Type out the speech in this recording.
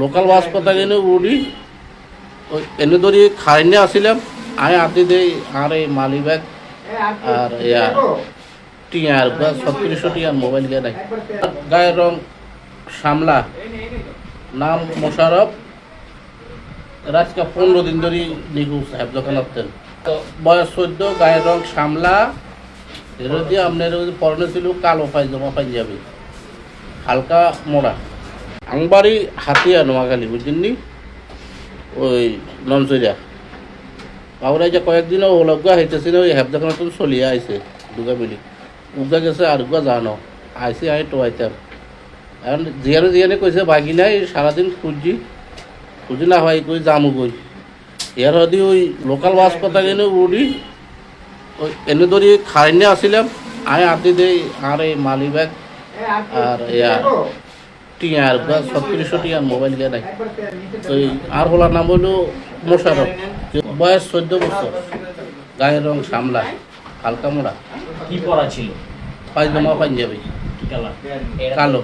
Local bus কথা কিনে উড়ি এনে ধরি খাইনে আসিলাম আমি আতি দেই আর এই মালি ব্যাগ, আর ইয়া টিয়ার বা ছত্রিশশো টিয়ার মোবাইল গিয়ে নাই গায়ের রং সামলা নাম মোশারফ। রাজকা পনেরো দিন ধরে নিখোঁজ সাহেব দোকানত তেল তো বয়স চোদ্দ, গায়ের রং সামলা এর দিয়ে আপনার পরনে ছিল কালো পায়জামা পাঞ্জাবি, হালকা মোড়া। আংবাড়ি হাতিয়া নোয়াখালী বুঝলেন নি ওই নমচরিয়া আমরা যে কয়েকদিনও ওলগা হইতেছিল ওই হেব দোকান নতুন চলিয়ে আইছে দুগা মিলি উগা গেছে আর উগা জানো আইসি আই টোয়াইতাম এখন জিয়ানে জিয়ানে কইছে বাকি নাই সারাদিন খুঁজি খুঁজি না হয় কই যামু কই। ইয়ার হদি ওই লোকাল বাস কথা কিনে উড়ি ওই এনে ধরি খাইনে আসিলাম আমি আতি দেই আর এই মালি ব্যাগ আর ইয়া টিয়ার বা ছত্রিশশো টিয়ার মোবাইল গিয়ে নাই। ওই আর হলার নাম হলো মোশারফ। বয়স চোদ্দ বছর। গায়ের রং সামলা হালকা মোড়া। কি পড়া ছিল? পাঁচ পায়জামা পাঞ্জাবি। কালো।